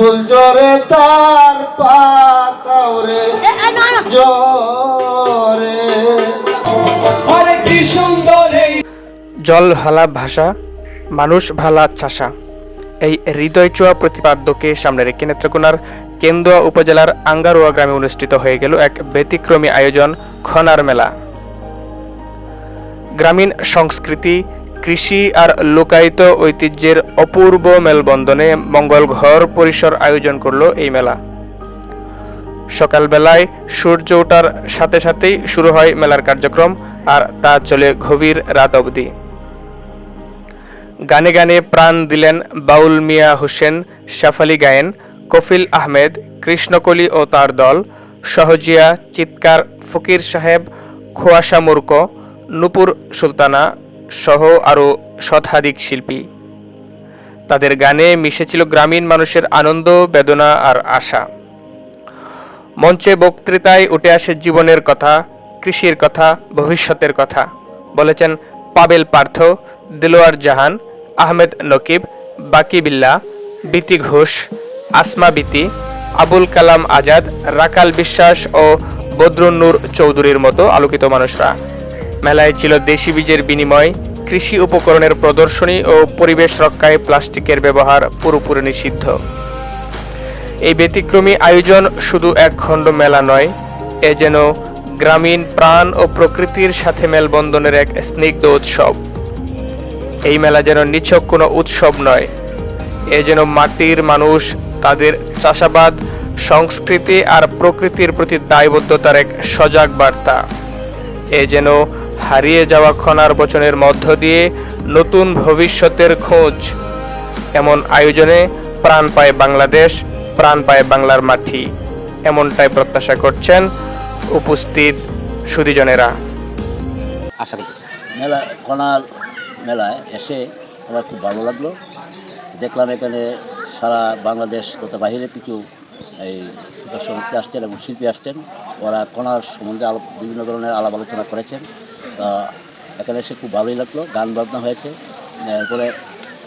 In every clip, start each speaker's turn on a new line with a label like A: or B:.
A: ফুল জরে তার জরে
B: আরে কি সুন্দর এই
C: জল ভালা ভাষা মানুষ ভালা চাষা। এই হৃদয় চোয়া প্রতিপাদ্যকে সামনে রেখে নেত্রকোনার কেন্দুয়া উপজেলার আঙ্গারোয়া গ্রামে অনুষ্ঠিত হয়ে গেল এক ব্যতিক্রমী আয়োজন খনার মেলা। গ্রামীণ সংস্কৃতি কৃষি আর লোকায়িত ঐতিহ্যের অপূর্ব মেলবন্ধনে মঙ্গল ঘর পরিসর আয়োজন করল এই মেলা। সকালবেলায় সূর্য ওঠার সাথে সাথেই শুরু হয় মেলার কার্যক্রম, আর তা চলে গভীর রাত অবধি। গানে গানে প্রাণ দিলেন বাউল মিয়া হোসেন, শাফালি গায়েন, কফিল আহমেদ, কৃষ্ণকলি ও তার দল, সহজিয়া চিৎকার ফকির সাহেব, খোয়াশা মূর্খ, নুপুর সুলতানা সহ আরও শতাধিক শিল্পী। তাদের গানে মিশেছিল গ্রামীণ মানুষের আনন্দ, বেদনা আর আশা। মঞ্চে বক্তৃতায় উঠে আসে জীবনের কথা, কৃষির কথা, ভবিষ্যতের কথা। বলেছেন পাবেল পার্থ, দিলোয়ার জাহান, আহমেদ নকিব, বাকি বিল্লা, বিতি ঘোষ, আসমা বিতি, আবুল কালাম আজাদ, রাকাল বিশ্বাস ও বদরুন্নুর চৌধুরীর মতো আলোকিত মানুষরা। মেলায় ছিল দেশি বীজের বিনিময়, কৃষি উপকরণের প্রদর্শনী ও পরিবেশ রক্ষায় প্লাস্টিকের ব্যবহার পুরোপুরি নিষিদ্ধ। এই ব্যতিক্রমী আয়োজন শুধু এক খণ্ড মেলা নয়, এ যেন গ্রামীণ প্রাণ ও প্রকৃতির সাথে মেলবন্ধনের এক স্নিগ্ধ উৎসব। এই মেলা যেন নিছক কোনো উৎসব নয়, এ যেন মাটির মানুষ তাদের চাষাবাদ, সংস্কৃতি আর প্রকৃতির প্রতি দায়বদ্ধতার এক সজাগ বার্তা। এ যেন হারিয়ে যাওয়া খনার বচনের মধ্য দিয়ে নতুন ভবিষ্যতের খোঁজ। এমন আয়োজনে প্রাণ পায় বাংলাদেশ, প্রাণ পায় বাংলার মাটি। এমনটাই প্রত্যাশা করছেন উপস্থিত সুদীজনেরা।
D: আশা মেলা কনার মেলায় এসে আমার খুব ভালো লাগল। দেখলাম এখানে সারা বাংলাদেশ তথা বাহিরে কিছু এই দর্শনার্থী আসছেন এবং শিল্পী আসছেন। ওরা কণার সম্বন্ধে বিভিন্ন ধরনের আলাপ আলোচনা করেছেন। তা এখানে এসে খুব ভালোই লাগল, গান বাজনা হয়েছে। এরপরে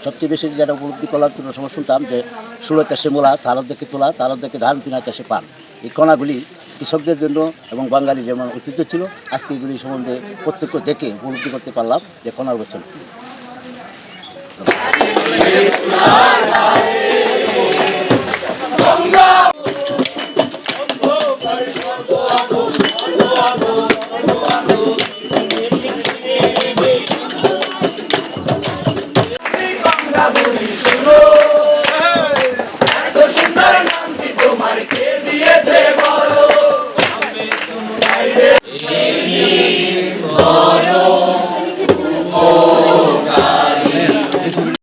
D: সবচেয়ে বেশি যেটা উপলব্ধি করলাম কোনো সময় শুনতাম যে সুরত চাষে মোলা তারত দেখে তোলা তারত দেখে ধান পিনা চাষে পান। এই কণাগুলি কৃষকদের জন্য এবং বাঙালি যেমন ঐতিহ্য ছিল, আজকে এগুলি সম্বন্ধে প্রত্যক্ষ দেখে উপলব্ধি করতে পারলাম যে কণার বছর